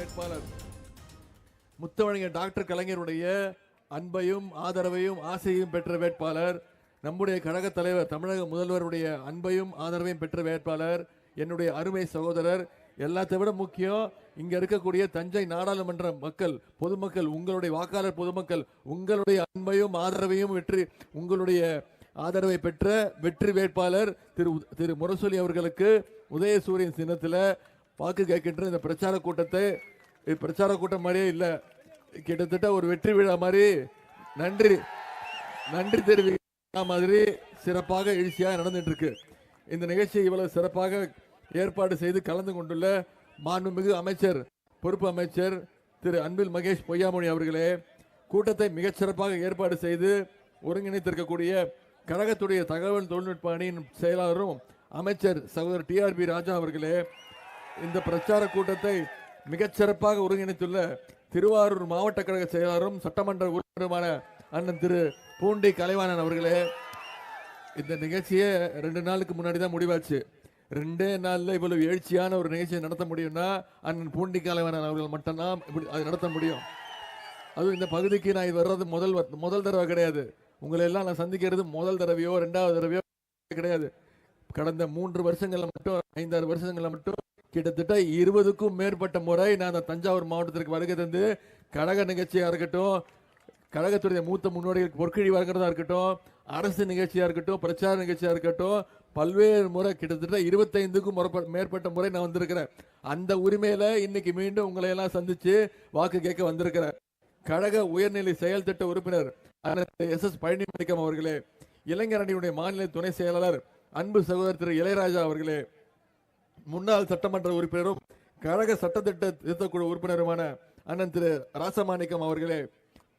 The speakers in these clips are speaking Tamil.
வேட்பாளர். முத்தவழிஞர் டாக்டர் கலைஞருடைய அன்பையும் ஆதரவையும் ஆசையும் பெற்ற வேட்பாளர். நம்முடைய கழக தலைவர் தமிழக முதல்வருடைய அன்பையும் ஆதரவையும் பெற்ற வேட்பாளர். என்னுடைய அருமை சகோதரர் எல்லாத்தை விட முக்கியம் இங்க இருக்கக்கூடிய தஞ்சை நாடாளுமன்ற மக்கள் பொதுமக்கள் உங்களுடைய வாக்காளர் பொதுமக்கள் உங்களுடைய அன்பையும் ஆதரவையும் வெற்றி உங்களுடைய ஆதரவை பெற்ற வெற்றி வேட்பாளர் திரு திரு முரசொலி அவர்களுக்கு உதயசூரியன் சின்னத்தில் வாக்கு கேட்கின்ற இந்த பிரச்சார கூட்டத்தை இது பிரச்சார கூட்டம் மாதிரியே இல்லை. கிட்டத்தட்ட ஒரு வெற்றி விழா மாதிரி நன்றி நன்றி தெரிவிக்கிற மாதிரி சிறப்பாக எழுச்சியாக நடந்துட்டு இருக்கு இந்த நிகழ்ச்சியை இவ்வளவு சிறப்பாக ஏற்பாடு செய்து கலந்து கொண்டுள்ள மாண்புமிகு அமைச்சர் பொறுப்பு அமைச்சர் திரு அன்பில் மகேஷ் பொய்யாமொழி அவர்களே கூட்டத்தை மிகச்சிறப்பாக ஏற்பாடு செய்து ஒருங்கிணைத்திருக்கக்கூடிய கழகத்துடைய தகவல் தொழில்நுட்ப அணியின் செயலாளரும் அமைச்சர் சகோதரர் டிஆர்பி ராஜா அவர்களே இந்த பிரச்சார கூட்டத்தை மிகச்சிறப்பாக ஒருங்கிணைத்துள்ள திருவாரூர் மாவட்ட கழக செயலாளரும் சட்டமன்ற உறுப்பினருமான அண்ணன் திரு பூண்டி கலைவாணன் அவர்களே இந்த நிகழ்ச்சியை ரெண்டு நாளுக்கு முன்னாடி தான் முடிவாச்சு. ரெண்டே நாளில் இவ்வளவு எழுச்சியான ஒரு நிகழ்ச்சியை நடத்த முடியும்னா அண்ணன் பூண்டி கலைவாணன் அவர்கள் மட்டும்தான் இப்படி அதை நடத்த முடியும். அதுவும் இந்த பகுதிக்கு நான் இது வர்றது முதல் வ- முதல் தடவை கிடையாது. உங்களை எல்லாம் நான் சந்திக்கிறது முதல் தடவையோ ரெண்டாவது தடவையோ கிடையாது. கடந்த மூன்று வருஷங்களில் மட்டும் ஐந்தாறு வருஷங்களில் மட்டும் கிட்டத்தட்ட இருபதுக்கும் மேற்பட்ட முறை நான் அந்த தஞ்சாவூர் மாவட்டத்திற்கு வருகை தந்து கழக நிகழ்ச்சியாக இருக்கட்டும் கழகத்துடைய மூத்த முன்னோடிகளுக்கு பொற்கிழி வழங்குறதா இருக்கட்டும் அரசு நிகழ்ச்சியாக இருக்கட்டும் பிரச்சார நிகழ்ச்சியாக இருக்கட்டும் பல்வேறு முறை கிட்டத்தட்ட இருபத்தைந்துக்கும் மேற்பட்ட முறை நான் வந்திருக்கிறேன். அந்த உரிமையில இன்னைக்கு மீண்டும் உங்களை எல்லாம் சந்திச்சு வாக்கு கேட்க வந்திருக்கிறேன். கழக உயர்நிலை செயல் திட்ட உறுப்பினர் எஸ் எஸ் பழனிமணிக்கம் அவர்களே இளைஞர் அணியுடைய மாநில துணை செயலாளர் அன்பு சகோதரர் திரு இளையராஜா அவர்களே முன்னாள் சட்டமன்ற உறுப்பினரும் கழக சட்டத்திட்ட திருத்தக்குழு உறுப்பினருமான அண்ணன் திரு ராசமாணிக்கம் அவர்களே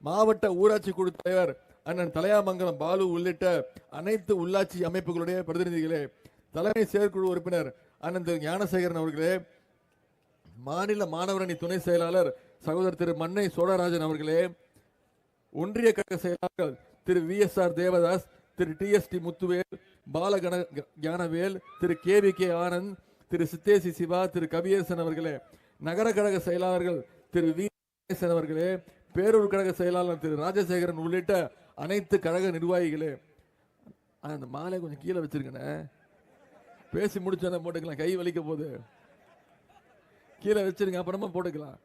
மாவட்ட ஊராட்சி குழு தலைவர் அண்ணன் தலையாமங்கலம் பாலு உள்ளிட்ட அனைத்து உள்ளாட்சி அமைப்புகளுடைய பிரதிநிதிகளே தலைமை செயற்குழு உறுப்பினர் அண்ணன் திரு ஞானசேகரன் அவர்களே மாநில மாணவரணி துணை செயலாளர் சகோதரர் திரு மன்னை சோழராஜன் அவர்களே ஒன்றிய கழக செயலாளர்கள் திரு வி எஸ் ஆர் தேவதாஸ் திரு டி எஸ் டி முத்துவேல் பாலகண ஞானவேல் திரு கே வி கே ஆனந்த் திரு சித்தேசி சிவா திரு கவியேசன் அவர்களே நகர கழக செயலாளர்கள் திரு வி. கணேசன் அவர்களே பேரூர் கழக செயலாளர் திரு ராஜசேகரன் உள்ளிட்ட அனைத்து கழக நிர்வாகிகளே. அந்த மாலை கொஞ்சம் கீழே வச்சிருக்கண்ணே பேசி முடிச்சோன்னே போட்டுக்கலாம் கை வலிக்க போகுது. கீழே வச்சிருங்க அப்புறமா போட்டுக்கலாம்.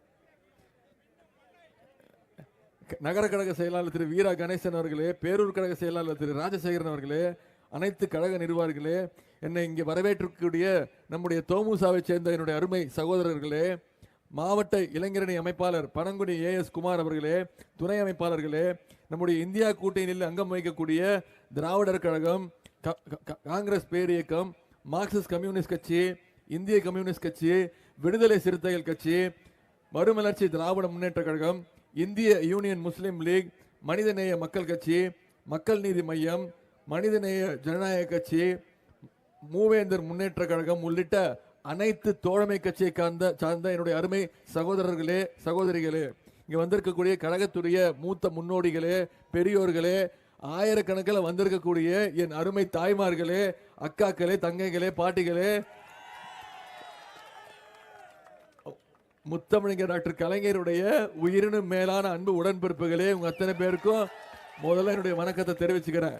நகர கழக செயலாளர் திரு வீரா கணேசன் அவர்களே பேரூர் கழக செயலாளர் திரு ராஜசேகரன் அவர்களே அனைத்து கழக நிர்வாகிகளே என்னை இங்கே வரவேற்றக்கூடிய நம்முடைய தோமுசாவை சேர்ந்த என்னுடைய அருமை சகோதரர்களே மாவட்ட இளைஞரணி அமைப்பாளர் பனங்குடி ஏஎஸ் குமார் அவர்களே துணை அமைப்பாளர்களே நம்முடைய இந்தியா கூட்டணியில் அங்கம் வகிக்கக்கூடிய திராவிடர் கழகம் க- க- காங்கிரஸ் பேரியக்கம் மார்க்சிஸ்ட் கம்யூனிஸ்ட் கட்சி இந்திய கம்யூனிஸ்ட் கட்சி விடுதலை சிறுத்தைகள் கட்சி மறுமலர்ச்சி திராவிட முன்னேற்ற கழகம் இந்திய யூனியன் முஸ்லீம் லீக் மனிதநேய மக்கள் கட்சி மக்கள் நீதி மையம் மனிதநேய ஜனநாயக கட்சி மூவேந்தர் முன்னேற்ற கழகம் உள்ளிட்ட அனைத்து தோழமை கட்சியை சார்ந்த சார்ந்த என்னுடைய அருமை சகோதரர்களே சகோதரிகளே இங்கே வந்திருக்கக்கூடிய கழகத்துடைய மூத்த முன்னோடிகளே பெரியோர்களே ஆயிரக்கணக்கில் வந்திருக்கக்கூடிய என் அருமை தாய்மார்களே அக்காக்களே தங்கைகளே பாட்டிகளே. முத்தமிழங்க டாக்டர் கலைஞருடைய உயிரினும் மேலான அன்பு உடன்பிறப்புகளே உங்கள் அத்தனை பேருக்கும் முதல்ல என்னுடைய வணக்கத்தை தெரிவிச்சுக்கிறேன்.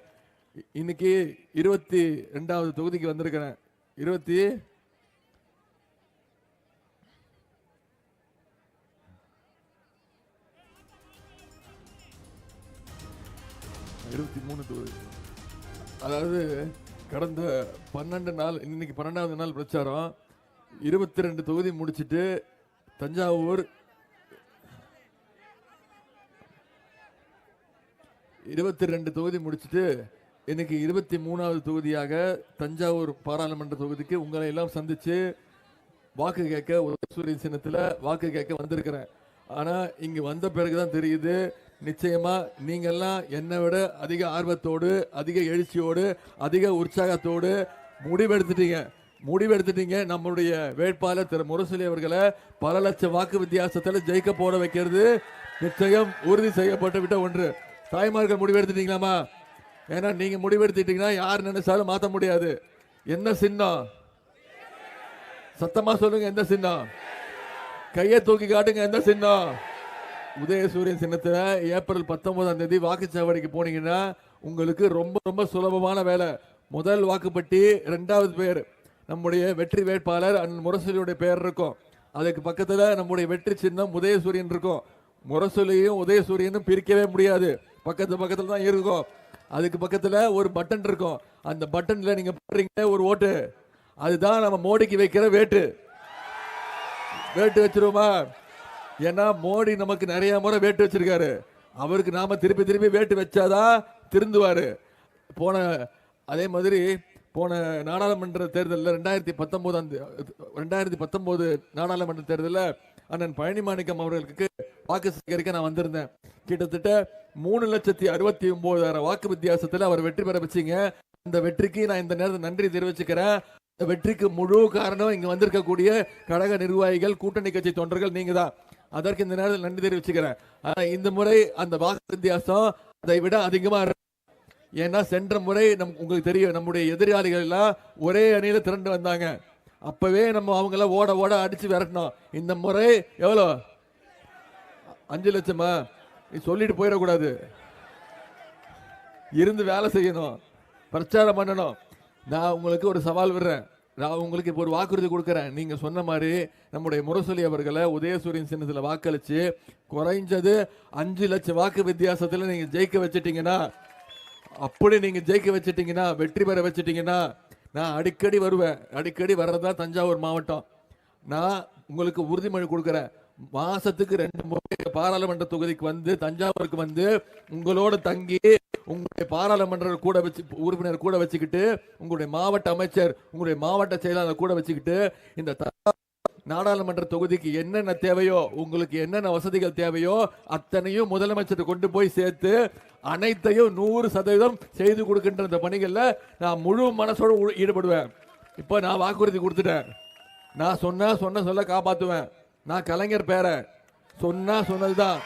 இன்னைக்கு இருபத்தி ரெண்டாவது தொகுதிக்கு வந்திருக்கிறேன். இருபத்தி இருபத்தி மூணு தொகுதி. அதாவது கடந்த பன்னெண்டு நாள் இன்னைக்கு பன்னெண்டாவது நாள் பிரச்சாரம். இருபத்தி ரெண்டு தொகுதி முடிச்சிட்டு தஞ்சாவூர் இருபத்தி ரெண்டு தொகுதி முடிச்சுட்டு இன்னைக்கு இருபத்தி மூணாவது தொகுதியாக தஞ்சாவூர் பாராளுமன்ற தொகுதிக்கு உங்களை எல்லாம் சந்திச்சு வாக்கு கேட்க சூரிய சின்னத்தில் வாக்கு கேட்க வந்திருக்கிறேன். ஆனால் இங்கே வந்த பிறகுதான் தெரியுது நிச்சயமாக நீங்கள்லாம் என்னை விட அதிக ஆர்வத்தோடு அதிக எழுச்சியோடு அதிக உற்சாகத்தோடு முடிவெடுத்துட்டீங்க. முடிவெடுத்துட்டீங்க. நம்மளுடைய வேட்பாளர் திரு முரசொலி அவர்களை பல லட்சம் வாக்கு வித்தியாசத்தில் ஜெயிக்க போட வைக்கிறது. நிச்சயம் உறுதி செய்யப்பட்டு விட்ட ஒன்று. தாய்மார்கள் முடிவெடுத்துட்டீங்களாமா ஏன்னா நீங்க முடிவெடுத்துட்டீங்கன்னா யார் நினைச்சாலும் மாத்த முடியாது. என்ன சின்னம் சத்தமா சொல்லுங்க எந்த சின்னம் கையை தூக்கி காட்டுங்க எந்த சின்னம் உதயசூரியன் சின்னத்துல ஏப்ரல் பத்தொன்பதாம் தேதி வாக்குச்சாவடிக்கு போனீங்கன்னா உங்களுக்கு ரொம்ப ரொம்ப சுலபமான வேலை. முதல் வாக்குப்பட்டி ரெண்டாவது பேர். நம்முடைய வெற்றி வேட்பாளர் அண்ணன் முரசொலியுடைய பெயர் இருக்கும். அதுக்கு பக்கத்துல நம்முடைய வெற்றி சின்னம் உதயசூரியன் இருக்கும். முரசொலியும் உதயசூரியனும் பிரிக்கவே முடியாது. பக்கத்து பக்கத்துல தான் இருக்கும். அதுக்கு பக்கத்தில் ஒரு பட்டன் இருக்கும். அந்த பட்டனில் நீங்கள் போடுறீங்க ஒரு ஓட்டு. அதுதான் நம்ம மோடிக்கு வைக்கிற வேட்டு. வேட்டு வச்சிருவோமா? ஏன்னா மோடி நமக்கு நிறைய முறை வேட்டு வச்சிருக்காரு. அவருக்கு நாம திருப்பி திருப்பி வேட்டு வச்சாதான் திருந்துவாரு. போன அதே மாதிரி போன நாடாளுமன்ற தேர்தலில் ரெண்டாயிரத்தி பத்தொன்பதாம் ரெண்டாயிரத்தி பத்தொம்போது நாடாளுமன்ற தேர்தலில் அண்ணன் பழனிமாணிக்கம் அவர்களுக்கு வாக்கு சேகரிக்க நான் வந்திருந்தேன். கிட்டத்தட்ட மூணு லட்சத்தி அறுபத்தி ஒன்பதாயிரம் வாக்கு வித்தியாசத்தில் அவர் வெற்றி பெற வச்சீங்க. இந்த வெற்றிக்கு நான் இந்த நேரத்தில் நன்றி தெரிவிச்சுக்கிறேன். இந்த வெற்றிக்கு முழு காரணம் இங்க வந்திருக்கக்கூடிய கழக நிர்வாகிகள் கூட்டணி கட்சி தொண்டர்கள் நீங்க தான் அதற்கு இந்த நேரத்தில் நன்றி தெரிவிச்சுக்கிறேன். இந்த முறை அந்த வாக்கு வித்தியாசம் அதை விட அதிகமா ஏன்னா சென்ற முறை நம் உங்களுக்கு தெரியும் நம்முடைய எதிராளிகள் எல்லாம் ஒரே அணியில திரண்டு வந்தாங்க. அப்பவே நம்ம அவங்கள ஓட ஓட அடிச்சு விரட்டணும் இந்த முறை எவ்வளோ? அஞ்சு லட்சமா? நீ சொல்லிட்டு போயிடக்கூடாது. இருந்து வேலை செய்யணும். பிரச்சாரம் பண்ணணும். நான் உங்களுக்கு ஒரு சவால் விடுறேன். நான் உங்களுக்கு இப்போ ஒரு வாக்குறுதி கொடுக்குறேன். நீங்கள் சொன்ன மாதிரி நம்முடைய முரசொலி அவர்களை உதயசூரியன் சின்னத்தில் வாக்களித்து குறைஞ்சது அஞ்சு லட்சம் வாக்கு வித்தியாசத்தில் நீங்கள் ஜெயிக்க வச்சிட்டிங்கன்னா அப்படி நீங்கள் ஜெயிக்க வச்சிட்டிங்கன்னா வெற்றி பெற வச்சிட்டிங்கன்னா நான் அடிக்கடி வருவேன். அடிக்கடி வர்றதா தஞ்சாவூர் மாவட்டம். நான் உங்களுக்கு உறுதிமொழி கொடுக்குறேன். மாசத்துக்கு ரெண்டு முறை பாராளுமன்ற தொகுதிக்கு வந்து தஞ்சாவூருக்கு வந்து உங்களோட தங்கி உங்களுடைய பாராளுமன்ற கூட வச்சு உறுப்பினர் கூட வச்சுக்கிட்டு உங்களுடைய மாவட்ட அமைச்சர் உங்களுடைய மாவட்ட செயலாளர் கூட வச்சுக்கிட்டு இந்த நாடாளுமன்ற தொகுதிக்கு என்னென்ன தேவையோ உங்களுக்கு என்னென்ன வசதிகள் தேவையோ அத்தனையும் முதலமைச்சர் கொண்டு போய் சேர்த்து அனைத்தையும் நூறு சதவீதம் செய்து கொடுக்கின்ற இந்த பணிகளில் நான் முழு மனசோட ஈடுபடுவேன். இப்போ நான் வாக்குறுதி கொடுத்துட்டேன். நான் சொன்ன சொன்ன சொல்ல காப்பாற்றுவேன் நான் கலைஞர் பேர சொன்னா சொன்னதுதான்.